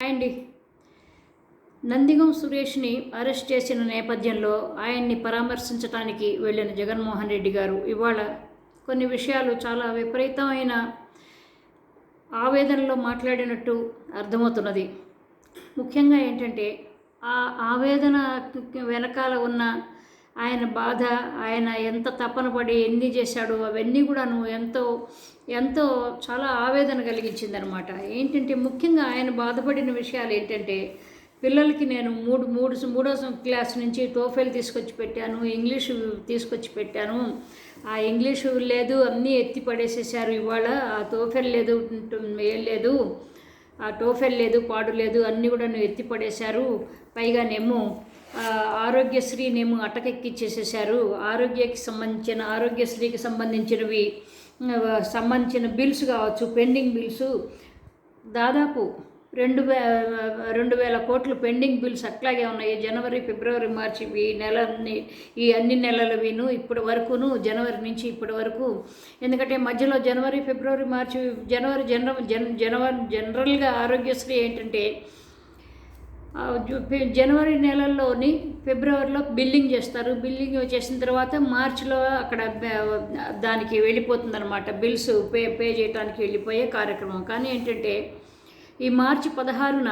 అండి. నందిగం సురేష్ని అరెస్ట్ చేసిన నేపథ్యంలో ఆయన్ని పరామర్శించడానికి వెళ్ళిన జగన్మోహన్ రెడ్డి గారు ఇవాళ కొన్ని విషయాలు చాలా విపరీతమైన ఆవేదనలో మాట్లాడినట్టు అర్థమవుతున్నది. ముఖ్యంగా ఏంటంటే ఆ ఆవేదన వెనకాల ఉన్న ఆయన బాధ ఆయన ఎంత తపన పడి ఎన్ని చేశాడో అవన్నీ కూడాను ఎంతో ఎంతో చాలా ఆవేదన కలిగించిందనమాట ఏంటంటే ముఖ్యంగా ఆయన బాధపడిన విషయాలు ఏంటంటే పిల్లలకి నేను మూడు మూడు మూడో క్లాస్ నుంచి టోఫెల్ తీసుకొచ్చి పెట్టాను ఇంగ్లీషు తీసుకొచ్చి పెట్టాను. ఆ ఇంగ్లీషు లేదు అన్నీ ఎత్తి పడేసేసారు ఇవాళ. ఆ టోఫెల్ లేదు ఏం లేదు. ఆ టోఫెల్ లేదు పాడు లేదు అన్నీ కూడా నువ్వు ఎత్తి పడేశారు. పైగానేమో ఆరోగ్యశ్రీనేమో అటకెక్కిచ్చేసేసారు ఆరోగ్యకి సంబంధించిన ఆరోగ్యశ్రీకి సంబంధించినవి సంబంధించిన బిల్స్ కావచ్చు పెండింగ్ బిల్స్. దాదాపు రెండు వే రెండు వేల కోట్లు పెండింగ్ బిల్స్ అట్లాగే ఉన్నాయి. జనవరి ఫిబ్రవరి మార్చి ఈ నెల ఈ అన్ని నెలలవిను ఇప్పటి వరకును జనవరి నుంచి ఇప్పటి వరకు. ఎందుకంటే మధ్యలో జనవరి ఫిబ్రవరి మార్చి జనవరి జనర జన జనవరి జనరల్గా ఆరోగ్యశ్రీ ఏంటంటే జనవరి నెలల్లోని ఫిబ్రవరిలో బిల్లింగ్ చేస్తారు. బిల్లింగ్ చేసిన తర్వాత మార్చిలో అక్కడ దానికి వెళ్ళిపోతుందన్నమాట. బిల్స్ పే పే చేయడానికి వెళ్ళిపోయే కార్యక్రమం. కానీ ఏంటంటే ఈ మార్చి పదహారున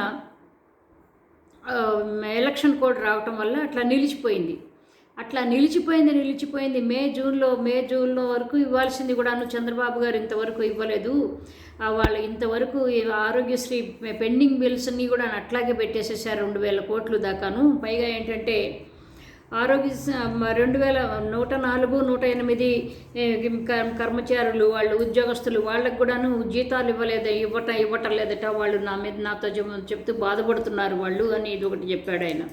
ఎలక్షన్ కోడ్ రావటం వల్ల అట్లా నిలిచిపోయింది. అట్లా నిలిచిపోయింది నిలిచిపోయింది. మే జూన్లో మే జూన్లో వరకు ఇవ్వాల్సింది కూడాను చంద్రబాబు గారు ఇంతవరకు ఇవ్వలేదు. వాళ్ళు ఇంతవరకు ఆరోగ్యశ్రీ పెండింగ్ బిల్స్ని కూడా అట్లాగే పెట్టేసేసారు రెండు వేల కోట్లు దాకాను. పైగా ఏంటంటే ఆరోగ్య రెండు వేల నూట నాలుగు నూట ఎనిమిది కర్మచారులు వాళ్ళు ఉద్యోగస్తులు వాళ్ళకు కూడాను జీతాలు ఇవ్వలేదు ఇవ్వట ఇవ్వటం లేదట. వాళ్ళు నా మీద నాతో చెప్తూ బాధపడుతున్నారు వాళ్ళు అని ఇది ఒకటి చెప్పాడు ఆయన.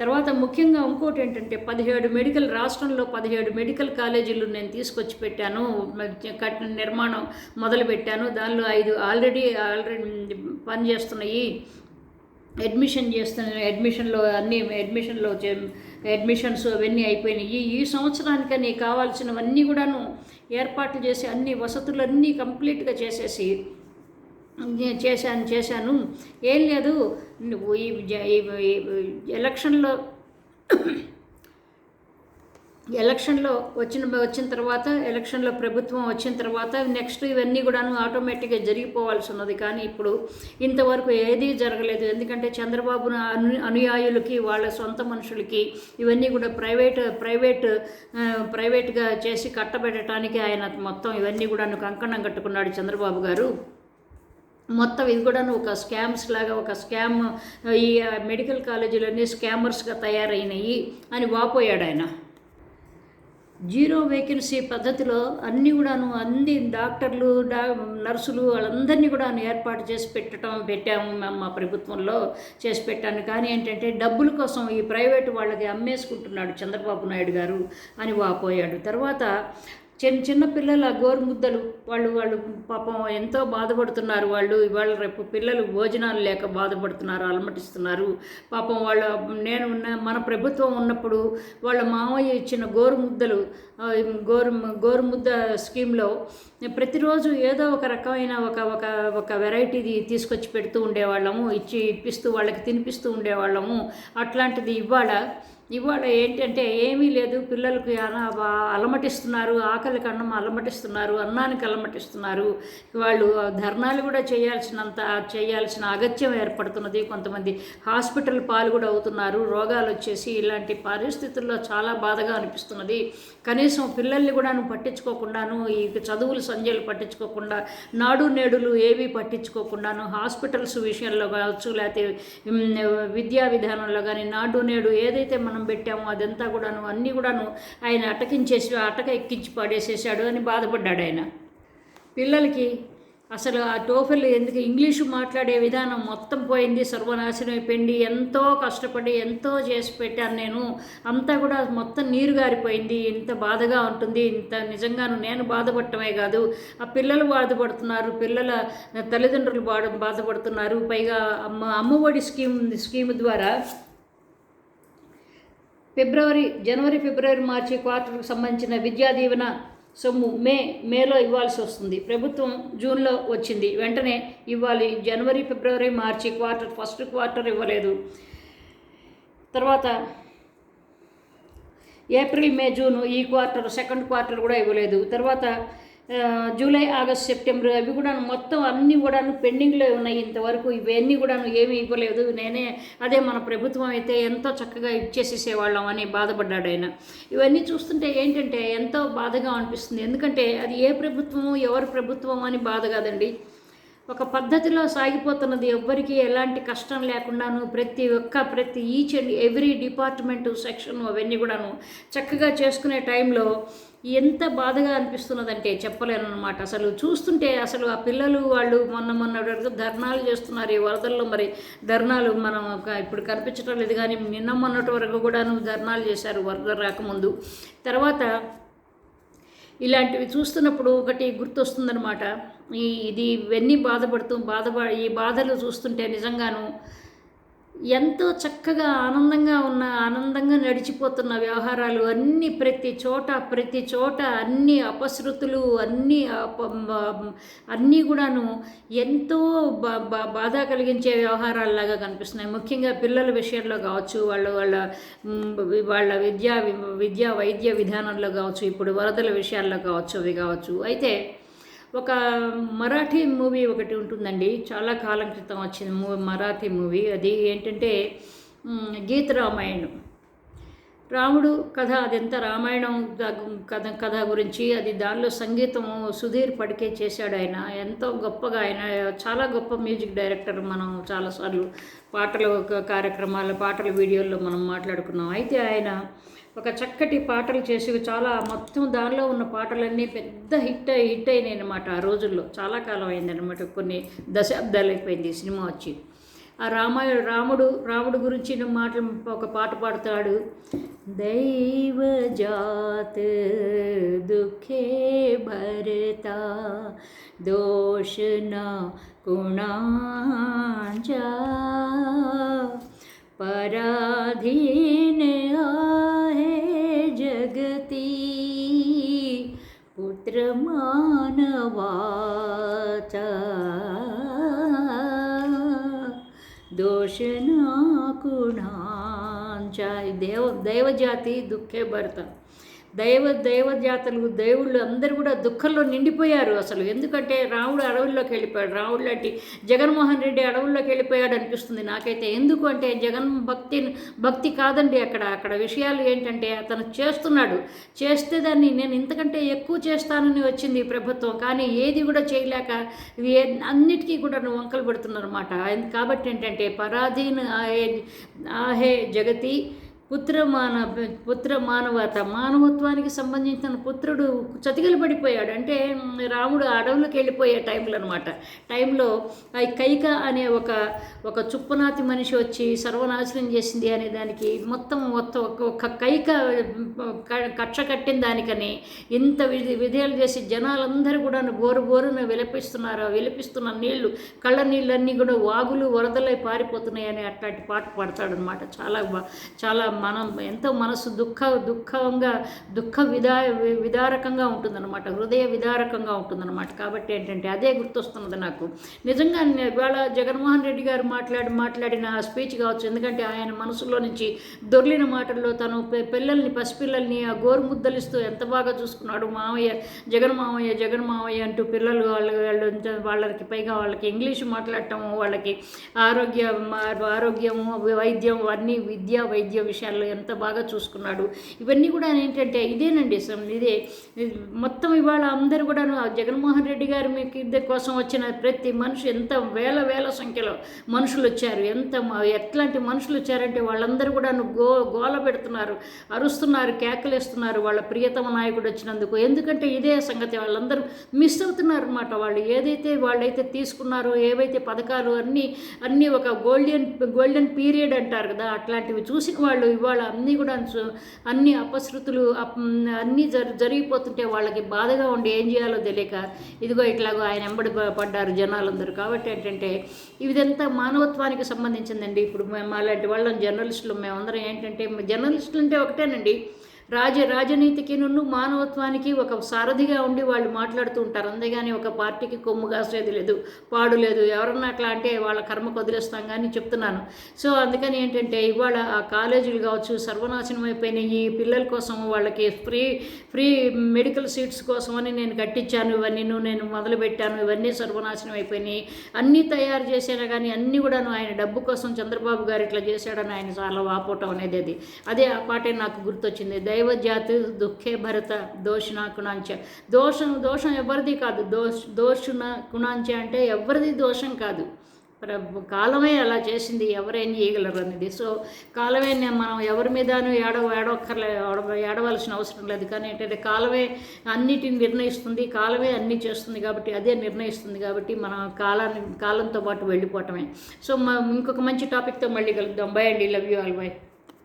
తర్వాత ముఖ్యంగా ఇంకోటి ఏంటంటే పదిహేడు మెడికల్ రాష్ట్రంలో పదిహేడు మెడికల్ కాలేజీలు నేను తీసుకొచ్చి పెట్టాను. కట్టిన నిర్మాణం మొదలు పెట్టాను దానిలో ఐదు ఆల్రెడీ ఆల్రెడీ పనిచేస్తున్నాయి. అడ్మిషన్ చేస్తున్న అడ్మిషన్లో అన్ని అడ్మిషన్లో చే- అడ్మిషన్స్ అవన్నీ అయిపోయినాయి. ఈ సంవత్సరానికని కావాల్సినవన్నీ కూడాను ఏర్పాట్లు చేసి అన్ని వసతులన్నీ కంప్లీట్గా చేసేసి చేశాను చేశాను. ఏం లేదు. నువ్వు ఈ ఎలక్షన్లో ఎలక్షన్లో వచ్చిన వచ్చిన తర్వాత ఎలక్షన్లో ప్రభుత్వం వచ్చిన తర్వాత నెక్స్ట్ ఇవన్నీ కూడాను ఆటోమేటిక్గా జరిగిపోవాల్సి ఉన్నది. కానీ ఇప్పుడు ఇంతవరకు ఏదీ జరగలేదు. ఎందుకంటే చంద్రబాబు అను అనుయాయులకి వాళ్ళ సొంత మనుషులకి ఇవన్నీ కూడా ప్రైవేట్ ప్రైవేట్ ప్రైవేట్గా చేసి కట్టబెట్టడానికి ఆయన మొత్తం ఇవన్నీ కూడాను కంకణం కట్టుకున్నాడు చంద్రబాబు గారు. మొత్తం ఇది కూడా ఒక స్కామ్స్ లాగా ఒక స్కామ్ ఈ మెడికల్ కాలేజీలన్నీ స్కామర్స్గా తయారైనాయి అని వాపోయాడు ఆయన జీరో వేకెన్సీ పద్ధతిలో అన్నీ కూడాను అన్ని డాక్టర్లు డా నర్సులు వాళ్ళందరినీ కూడా ఏర్పాటు చేసి పెట్టడం పెట్టాము మేము మా ప్రభుత్వంలో చేసి పెట్టాను. కానీ ఏంటంటే డబ్బుల కోసం ఈ ప్రైవేటు వాళ్ళకి అమ్మేసుకుంటున్నాడు చంద్రబాబు నాయుడు గారు అని వాపోయాడు. తర్వాత చిన్న చిన్న పిల్లల గోరుముద్దలు. వాళ్ళు వాళ్ళు పాపం ఎంతో బాధపడుతున్నారు. వాళ్ళు ఇవాళ రేపు పిల్లలు భోజనాలు లేక బాధపడుతున్నారు అలమటిస్తున్నారు. పాపం వాళ్ళ నేను ఉన్న మన ప్రభుత్వం ఉన్నప్పుడు వాళ్ళ మామయ్య ఇచ్చిన గోరుముద్దలు గోరు గోరుముద్ద స్కీమ్లో ప్రతిరోజు ఏదో ఒక రకమైన ఒక ఒక ఒక వెరైటీది తీసుకొచ్చి పెడుతూ ఉండేవాళ్ళము. ఇచ్చి ఇప్పిస్తూ వాళ్ళకి తినిపిస్తూ ఉండేవాళ్ళము. అట్లాంటిది ఇవాళ ఇవాళ ఏంటంటే ఏమీ లేదు. పిల్లలకు అలమటిస్తున్నారు. ఆకలికి అన్నం అలమటిస్తున్నారు. అన్నానికి అలమటిస్తున్నారు. వాళ్ళు ధర్నాలు కూడా చేయాల్సినంత చేయాల్సిన అగత్యం ఏర్పడుతున్నది. కొంతమంది హాస్పిటల్ పాలు కూడా అవుతున్నారు. రోగాలు వచ్చేసి ఇలాంటి పరిస్థితుల్లో చాలా బాధగా అనిపిస్తున్నది. కనీసం పిల్లల్ని కూడా పట్టించుకోకుండాను ఈ చదువులు సంధ్యలు పట్టించుకోకుండా నాడు నేడులు ఏవి పట్టించుకోకుండాను హాస్పిటల్స్ విషయంలో కావచ్చు లేకపోతే విద్యా విధానంలో కానీ నాడు నేడు ఏదైతే మనం పెట్టాము అదంతా కూడాను అన్నీ కూడాను ఆయన అటకించేసి అటక ఎక్కించి పడేసేసాడు అని బాధపడ్డాడు ఆయన. పిల్లలకి అసలు ఆ టోఫెల్ ఎందుకు ఇంగ్లీషు మాట్లాడే విధానం మొత్తం పోయింది సర్వనాశనం అయిపోయింది ఎంతో కష్టపడి ఎంతో చేసి పెట్టాను నేను అంతా కూడా మొత్తం నీరు గారిపోయింది ఇంత బాధగా ఉంటుంది ఇంత నిజంగాను నేను బాధపడటమే కాదు ఆ పిల్లలు బాధపడుతున్నారు పిల్లల తల్లిదండ్రులు బాధ బాధపడుతున్నారు పైగా అమ్మ అమ్మఒడి స్కీమ్ స్కీమ్ ద్వారా ఫిబ్రవరి జనవరి ఫిబ్రవరి మార్చి క్వార్టర్కి సంబంధించిన విద్యా దీవెన సొమ్ము మే మేలో ఇవ్వాల్సి వస్తుంది. ప్రభుత్వం జూన్లో వచ్చింది. వెంటనే ఇవ్వాలి. జనవరి ఫిబ్రవరి మార్చి క్వార్టర్ ఫస్ట్ క్వార్టర్ ఇవ్వలేదు. తర్వాత ఏప్రిల్ మే జూన్ ఈ క్వార్టర్ సెకండ్ క్వార్టర్ కూడా ఇవ్వలేదు. తర్వాత జూలై ఆగస్ట్ సెప్టెంబర్ అవి కూడా మొత్తం అన్నీ కూడాను పెండింగ్లో ఉన్నాయి ఇంతవరకు. ఇవన్నీ కూడాను ఏమీ ఇవ్వలేదు. నేనే అదే మన ప్రభుత్వం అయితే ఎంతో చక్కగా ఇచ్చేసేసేవాళ్ళం అని బాధపడ్డాడు ఆయన. ఇవన్నీ చూస్తుంటే ఏంటంటే ఎంతో బాధగా అనిపిస్తుంది. ఎందుకంటే అది ఏ ప్రభుత్వము ఎవరి ప్రభుత్వం అని బాధ కాదండి. ఒక పద్ధతిలో సాగిపోతున్నది ఎవ్వరికీ ఎలాంటి కష్టం లేకుండాను ప్రతి ఒక్క ప్రతి each and every department section అవన్నీ కూడాను చక్కగా చేసుకునే టైంలో ఎంత బాధగా అనిపిస్తున్నదంటే చెప్పలేను అనమాట అసలు చూస్తుంటే అసలు ఆ పిల్లలు వాళ్ళు మొన్న మొన్న వరకు ధర్నాలు చేస్తున్నారు. ఈ వరదల్లో మరి ధర్నాలు మనం ఒక- ఇప్పుడు కనిపించడం లేదు కానీ నిన్న మొన్నటి వరకు కూడాను ధర్నాలు చేశారు వరద రాకముందు. తర్వాత ఇలాంటివి చూస్తున్నప్పుడు ఒకటి గుర్తొస్తుందనమాట ఈ ఇది ఇవన్నీ బాధపడుతూ బాధప ఈ బాధలు చూస్తుంటే నిజంగాను ఎంతో చక్కగా ఆనందంగా ఉన్న ఆనందంగా నడిచిపోతున్న వ్యవహారాలు అన్నీ ప్రతి చోట ప్రతి చోట అన్ని అపశృతులు అన్నీ అన్నీ కూడాను ఎంతో బా బా- బాధ కలిగించే వ్యవహారాల్లాగా కనిపిస్తున్నాయి. ముఖ్యంగా పిల్లల విషయంలో కావచ్చు వాళ్ళ వాళ్ళ వాళ్ళ విద్యా విద్యా వైద్య విధానంలో కావచ్చు ఇప్పుడు వరదల విషయాల్లో కావచ్చు అవి కావచ్చు. అయితే ఒక మరాఠీ మూవీ ఒకటి ఉంటుందండి. చాలా కాలం క్రితం వచ్చింది మూవీ మరాఠీ మూవీ. అది ఏంటంటే గీత రామాయణం. రాముడు కథ అదంతా రామాయణం కథ కథ గురించి అది దానిలో సంగీతం సుధీర్ పడికే చేశాడు ఆయన. ఎంతో గొప్పగా ఆయన చాలా గొప్ప మ్యూజిక్ డైరెక్టర్ మనం చాలాసార్లు పాటలు కార్యక్రమాల కార్యక్రమాలు పాటల వీడియోల్లో మనం మాట్లాడుకున్నాం. అయితే ఆయన ఒక చక్కటి పాటలు చేసి చాలా మొత్తం దానిలో ఉన్న పాటలన్నీ పెద్ద హిట్ అయి- హిట్ అయినాయి అనమాట ఆ రోజుల్లో. చాలా కాలం అయింది అనమాట కొన్ని దశాబ్దాలు అయిపోయింది ఈ సినిమా వచ్చి. ఆ రామ రాముడు రాముడు గురించి మాటలు ఒక పాట పాడతాడు. దైవ జాత దుఃఖే భరతా దోషన కుణాంజా పరాధీన ఆహే జగతి పుత్రమానవాచ. दोषना कुणांच्या देव दैवजाती दुःखे भरतात దైవ దైవజాతలు దేవుళ్ళు అందరూ కూడా దుఃఖంలో నిండిపోయారు అసలు. ఎందుకంటే రాముడు అడవుల్లోకి వెళ్ళిపోయాడు. రాముడు లాంటి జగన్మోహన్ రెడ్డి అడవుల్లోకి వెళ్ళిపోయాడు అనిపిస్తుంది నాకైతే. ఎందుకు అంటే జగన్ భక్తి భక్తి కాదండి అక్కడ. అక్కడ విషయాలు ఏంటంటే అతను చేస్తున్నాడు. చేస్తే దాన్ని నేను ఇంతకంటే ఎక్కువ చేస్తానని వచ్చింది ప్రభుత్వం. కానీ ఏది కూడా చేయలేక అన్నిటికీ కూడా నువ్వు వంకలు పెడుతున్నారన్నమాట. కాబట్టి ఏంటంటే పరాధీన్ ఆహే ఆహే జగతి పుత్ర మానవ పుత్ర మానవత మానవత్వానికి సంబంధించిన పుత్రుడు చతికిలు పడిపోయాడు. అంటే రాముడు అడవులకు వెళ్ళిపోయే టైంలో అనమాట టైంలో ఆ కైక అనే ఒక ఒక చుప్పనాతి మనిషి వచ్చి సర్వనాశనం చేసింది అనే దానికి మొత్తం మొత్తం ఒక- కైక క- కక్ష కట్టిన దానికని ఇంత విధి విధేయాలు చేసి జనాలందరూ కూడా బోరు బోరున విలపిస్తున్నారు. విలపిస్తున్న నీళ్ళు కళ్ళ నీళ్ళన్నీ కూడా వాగులు వరదలై పారిపోతున్నాయని అట్లాంటి పాట పాడతాడనమాట చాలా చాలా మనం ఎంతో మనసు దుఃఖ దుఃఖంగా దుఃఖ విదా విదారకంగా ఉంటుందన్నమాట. హృదయ విదారకంగా ఉంటుందన్నమాట. కాబట్టి ఏంటంటే అదే గుర్తొస్తున్నది నాకు. నిజంగా ఇవాళ జగన్మోహన్ రెడ్డి గారు మాట్లాడి మాట్లాడిన స్పీచ్ కావచ్చు ఎందుకంటే ఆయన మనసులో నుంచి దొర్లిన మాటల్లో తను పిల్లల్ని పసిపిల్లల్ని ఆ గోరు ముద్దలిస్తూ ఎంత బాగా చూసుకున్నాడు. మామయ్య జగన్ మామయ్య జగన్ మామయ్య అంటూ పిల్లలు వాళ్ళ వాళ్ళు వాళ్ళకి పైగా వాళ్ళకి ఇంగ్లీష్ మాట్లాడటం వాళ్ళకి ఆరోగ్య ఆరోగ్యము వైద్యం అన్నీ విద్య వైద్య విషయాల్లో ఎంత బాగా చూసుకున్నాడు. ఇవన్నీ కూడా ఏంటంటే ఇదేనండి అసలు ఇదే. మొత్తం ఇవాళ అందరూ కూడా జగన్మోహన్ రెడ్డి గారి మీకు ఇద్దరి కోసం వచ్చిన ప్రతి మనిషి ఎంత వేల వేల సంఖ్యలో మనుషులు వచ్చారు. ఎంత ఎట్లాంటి మనుషులు వచ్చారంటే వాళ్ళందరూ కూడా గో గోల పెడుతున్నారు అరుస్తున్నారు కేకలేస్తున్నారు. వాళ్ళ ప్రియతమ నాయకుడు వచ్చినందుకు ఎందుకంటే ఇదే సంగతి వాళ్ళందరూ మిస్ అవుతున్నారు అనమాట వాళ్ళు ఏదైతే వాళ్ళైతే తీసుకున్నారో ఏవైతే పథకాలు అన్నీ అన్నీ ఒక గోల్డెన్ గోల్డెన్ పీరియడ్ అంటారు కదా అట్లాంటివి చూసిన వాళ్ళు ఇవాళ అన్నీ కూడా అన్ని అపశృతులు అప్- అన్నీ జరి జరిగిపోతుంటే వాళ్ళకి బాధగా ఉండి ఏం చేయాలో తెలియక ఇదిగో ఇట్లాగో ఆయన ఎంబడి పడ్డారు జనాలందరూ. కాబట్టి ఏంటంటే ఇదంతా మానవత్వానికి సంబంధించిందండి. ఇప్పుడు మేము అలాంటి వాళ్ళం జర్నలిస్టులు. మేమందరం ఏంటంటే జర్నలిస్టులు అంటే ఒకటేనండి. రాజ రాజనీతికి నున్ను మానవత్వానికి ఒక సారథిగా ఉండి వాళ్ళు మాట్లాడుతూ ఉంటారు. అంతేగాని ఒక పార్టీకి కొమ్ము కాసేది లేదు పాడు లేదు. ఎవరన్నా అట్లా అంటే వాళ్ళ కర్మకు వదిలేస్తాం కానీ చెప్తున్నాను. సో అందుకని ఏంటంటే ఇవాళ ఆ కాలేజీలు కావచ్చు సర్వనాశనం అయిపోయినాయి. ఈ పిల్లల కోసం వాళ్ళకి ఫ్రీ ఫ్రీ మెడికల్ సీట్స్ కోసం అని నేను కట్టించాను. ఇవన్నీ నేను మొదలుపెట్టాను. ఇవన్నీ సర్వనాశనం అయిపోయినాయి. అన్నీ తయారు చేసినా కానీ అన్నీ కూడా ఆయన డబ్బు కోసం చంద్రబాబు గారు ఇట్లా చేశాడని ఆయన చాలా వాపోవటం అనేది అది. అదే ఆ పాటే నాకు గుర్తొచ్చింది. దైవ జాతి దుఃఖే భరత దోషణ కుణాంచ. దోషం దోషం ఎవరిది కాదు. దోష దోషున కుణాంచ అంటే ఎవరిది దోషం కాదు. కాలమే అలా చేసింది. ఎవరేం చేయగలరు అనేది. సో కాలమే మనం ఎవరి మీదను ఏడవ ఏడవక్కర్లే ఏడవలసిన అవసరం లేదు. కానీ ఏంటంటే కాలమే అన్నిటిని నిర్ణయిస్తుంది. కాలమే అన్నీ చేస్తుంది కాబట్టి అదే నిర్ణయిస్తుంది కాబట్టి మనం కాలాన్ని కాలంతో పాటు వెళ్ళిపోవటమే. సో ఇంకొక మంచి టాపిక్తో మళ్ళీ కలుద్దాం. బై అండి. Love you all. బై.